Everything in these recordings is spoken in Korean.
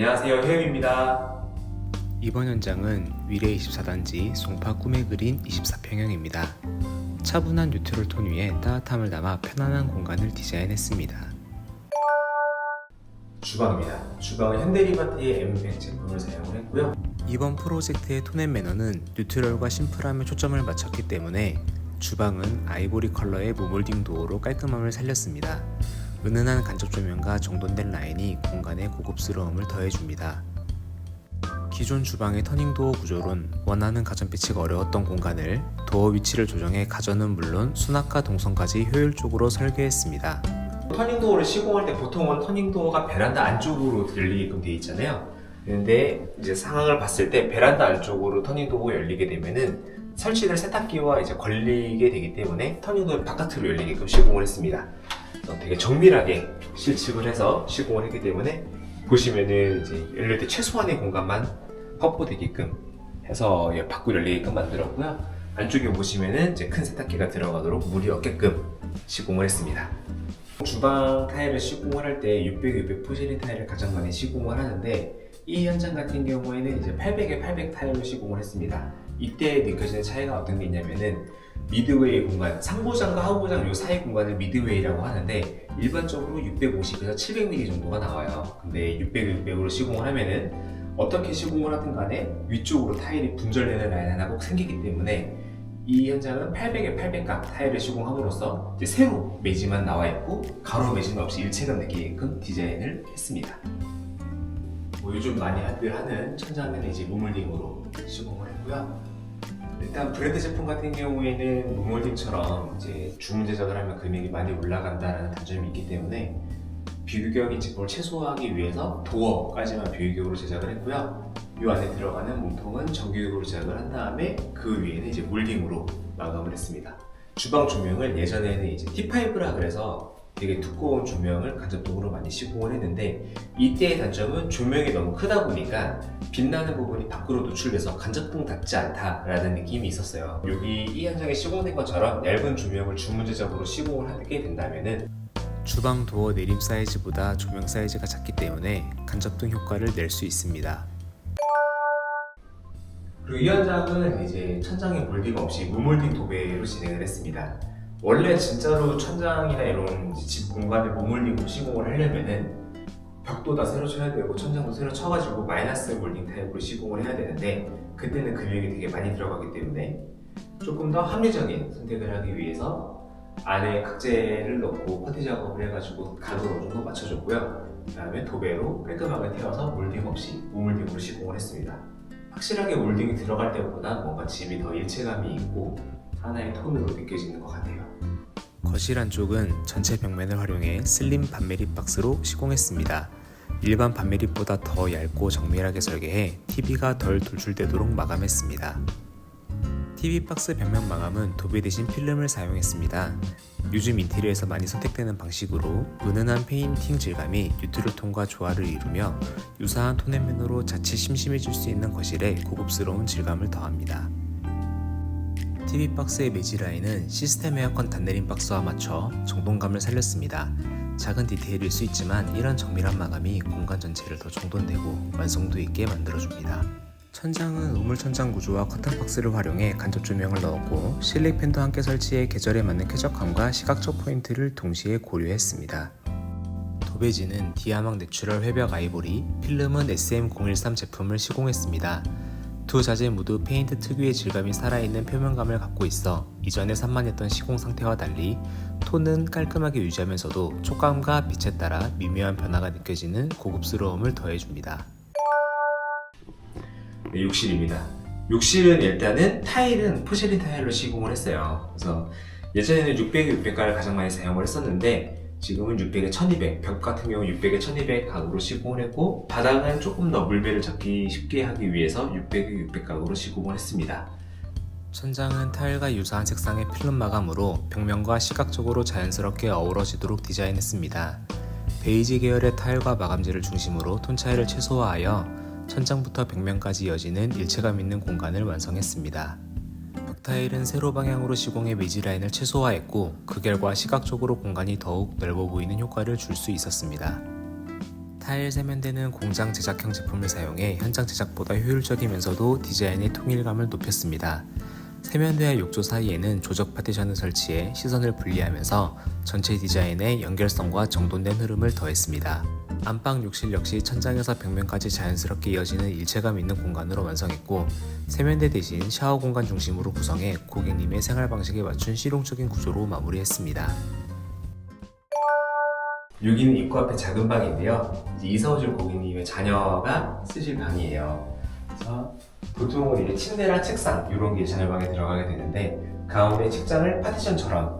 안녕하세요, 혜임입니다. 이번 현장은 위례 24단지 송파 꿈에 그린 24평형입니다. 차분한 뉴트럴 톤 위에 따뜻함을 담아 편안한 공간을 디자인했습니다. 주방입니다. 주방은 현대리마트의 M100 제품을 사용을 했고요. 이번 프로젝트의 톤앤 매너는 뉴트럴과 심플함에 초점을 맞췄기 때문에 주방은 아이보리 컬러의 무몰딩 도어로 깔끔함을 살렸습니다. 은은한 간접 조명과 정돈된 라인이 공간에 고급스러움을 더해줍니다. 기존 주방의 터닝 도어 구조론 원하는 가전 배치가 어려웠던 공간을 도어 위치를 조정해 가전은 물론 수납과 동선까지 효율적으로 설계했습니다. 터닝도어를 시공할 때 보통은 터닝도어가 베란다 안쪽으로 들리게끔 되어 있잖아요. 근데 이제 상황을 봤을 때 베란다 안쪽으로 터닝도어가 열리게 되면은 설치될 세탁기와 이제 걸리게 되기 때문에 터닝도어 바깥으로 열리게끔 시공을 했습니다. 되게 정밀하게 실측을 해서 시공을 했기 때문에 보시면은 이제 열릴 때 최소한의 공간만 확보되게끔 해서 예, 밖으로 열리게끔 만들었고요. 안쪽에 보시면은 이제 큰 세탁기가 들어가도록 물이 없게끔 시공을 했습니다. 주방 타일을 시공을 할 때 600, 600 포시린 타일을 가장 많이 시공을 하는데 이 현장 같은 경우에는 이제 800에 800 타일로 시공을 했습니다. 이때 느껴지는 차이가 어떤 게 있냐면은 미드웨이 공간, 상부장과 하부장 요 사이 공간을 미드웨이라고 하는데 일반적으로 650에서 700mm 정도가 나와요. 근데 600, 600으로 시공을 하면은 어떻게 시공을 하든 간에 위쪽으로 타일이 분절되는 라인 하나 꼭 생기기 때문에 이 현장은 800에 800각 타일을 시공함으로써 이제 세로 매지만 나와 있고 가로 매지는 없이 일체감 느끼게끔 디자인을 했습니다. 뭐 요즘 많이들 하는 천장은 이제 무몰딩으로 시공을 했고요. 일단 브랜드 제품 같은 경우에는 무몰딩처럼 이제 주문 제작을 하면 금액이 많이 올라간다는 단점이 있기 때문에 비규격인 제품을 최소화하기 위해서 도어까지만 비규격으로 제작을 했고요. 이 안에 들어가는 몸통은 정규격으로 제작을 한 다음에 그 위에는 이제 몰딩으로 마감을 했습니다. 주방 조명을 예전에는 이제 T5라 그래서 되게 두꺼운 조명을 간접등으로 많이 시공을 했는데 이때의 단점은 조명이 너무 크다 보니까 빛나는 부분이 밖으로 노출돼서 간접등 닿지 않다라는 느낌이 있었어요. 여기 이 현장에 시공된 것처럼 얇은 조명을 주문 제작으로 시공을 하게 된다면은 주방 도어 내림 사이즈보다 조명 사이즈가 작기 때문에 간접등 효과를 낼 수 있습니다. 그리고 이 현장은 이제 천장에 몰딩 없이 무몰딩 도배로 진행을 했습니다. 원래 진짜로 천장이나 이런 집 공간에 무몰딩으로 시공을 하려면은 벽도 다 새로 쳐야 되고 천장도 새로 쳐가지고 마이너스 몰딩 타입으로 시공을 해야 되는데 그때는 금액이 되게 많이 들어가기 때문에 조금 더 합리적인 선택을 하기 위해서 안에 각재를 넣고 퍼티 작업을 해가지고 가로를 어느 정도 맞춰줬고요. 그 다음에 도배로 깔끔하게 태워서 몰딩 없이 무몰딩으로 시공을 했습니다. 확실하게 몰딩이 들어갈 때보다 뭔가 집이 더 일체감이 있고 하나의 톤으로 느껴지는 것 같아요. 거실 안쪽은 전체 벽면을 활용해 슬림 반메리 박스로 시공했습니다. 일반 반메리보다 더 얇고 정밀하게 설계해 TV가 덜 돌출되도록 마감했습니다. TV 박스 벽면 마감은 도배 대신 필름을 사용했습니다. 요즘 인테리어에서 많이 선택되는 방식으로 은은한 페인팅 질감이 뉴트럴 톤과 조화를 이루며 유사한 톤앤 면으로 자칫 심심해질 수 있는 거실에 고급스러운 질감을 더합니다. TV 박스의 매지 라인은 시스템 에어컨 단내림 박스와 맞춰 정돈감을 살렸습니다. 작은 디테일일 수 있지만 이런 정밀한 마감이 공간 전체를 더 정돈되고 완성도 있게 만들어줍니다. 천장은 우물 천장 구조와 커튼 박스를 활용해 간접 조명을 넣었고 실링 팬도 함께 설치해 계절에 맞는 쾌적함과 시각적 포인트를 동시에 고려했습니다. 도배지는 디아망 내추럴 회벽 아이보리, 필름은 SM013 제품을 시공했습니다. 두 자재 모두 페인트 특유의 질감이 살아있는 표면감을 갖고 있어 이전에 산만했던 시공 상태와 달리 톤은 깔끔하게 유지하면서도 촉감과 빛에 따라 미묘한 변화가 느껴지는 고급스러움을 더해줍니다. 네, 욕실입니다. 욕실은 일단은 타일은 포실린 타일로 시공을 했어요. 그래서 예전에는 600, 600가를 가장 많이 사용을 했었는데 지금은 600에 1200, 벽 같은 경우 600에 1200 각으로 시공을 했고 바닥은 조금 더 물배를 잡기 쉽게 하기 위해서 600에 600 각으로 시공을 했습니다. 천장은 타일과 유사한 색상의 필름 마감으로 벽면과 시각적으로 자연스럽게 어우러지도록 디자인했습니다. 베이지 계열의 타일과 마감재를 중심으로 톤 차이를 최소화하여 천장부터 벽면까지 이어지는 일체감 있는 공간을 완성했습니다. 벽타일은 세로 방향으로 시공해 매지 라인을 최소화했고 그 결과 시각적으로 공간이 더욱 넓어 보이는 효과를 줄 수 있었습니다. 타일 세면대는 공장 제작형 제품을 사용해 현장 제작보다 효율적이면서도 디자인의 통일감을 높였습니다. 세면대와 욕조 사이에는 조적 파티션을 설치해 시선을 분리하면서 전체 디자인에 연결성과 정돈된 흐름을 더했습니다. 안방 욕실 역시 천장에서 벽면까지 자연스럽게 이어지는 일체감 있는 공간으로 완성했고 세면대 대신 샤워 공간 중심으로 구성해 고객님의 생활 방식에 맞춘 실용적인 구조로 마무리했습니다. 여기는 입구 앞에 작은 방인데요. 이사 오실 고객님의 자녀가 쓰실 방이에요. 그래서 보통은 이제 침대랑 책상 이런 게 자녀방에 들어가게 되는데 가운데 책장을 파티션처럼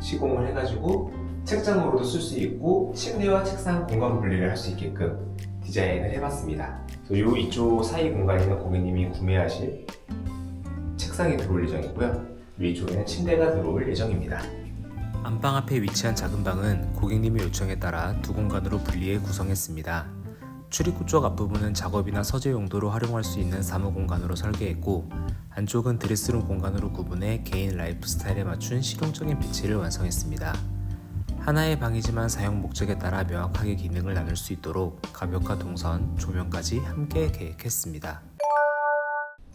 시공을 해가지고 책장으로도 쓸 수 있고 침대와 책상 공간 분리를 할 수 있게끔 디자인을 해봤습니다. 그래서 요 이쪽 사이 공간에는 고객님이 구매하실 책상이 들어올 예정이고요. 위쪽에는 침대가 들어올 예정입니다. 안방 앞에 위치한 작은 방은 고객님의 요청에 따라 두 공간으로 분리해 구성했습니다. 출입구 쪽 앞부분은 작업이나 서재 용도로 활용할 수 있는 사무 공간으로 설계했고 안쪽은 드레스룸 공간으로 구분해 개인 라이프 스타일에 맞춘 실용적인 배치를 완성했습니다. 하나의 방이지만 사용 목적에 따라 명확하게 기능을 나눌 수 있도록 가벽과 동선, 조명까지 함께 계획했습니다.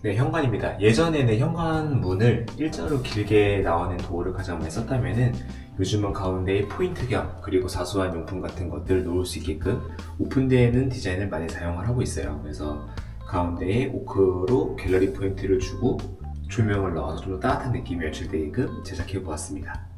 네, 현관입니다. 예전에는 현관문을 일자로 길게 나오는 도어를 가장 많이 썼다면은 요즘은 가운데에 포인트 겸 그리고 사소한 용품 같은 것들을 놓을 수 있게끔 오픈되는 디자인을 많이 사용을 하고 있어요. 그래서 가운데에 오크로 갤러리 포인트를 주고 조명을 넣어서 좀 더 따뜻한 느낌이 연출되게끔 제작해 보았습니다.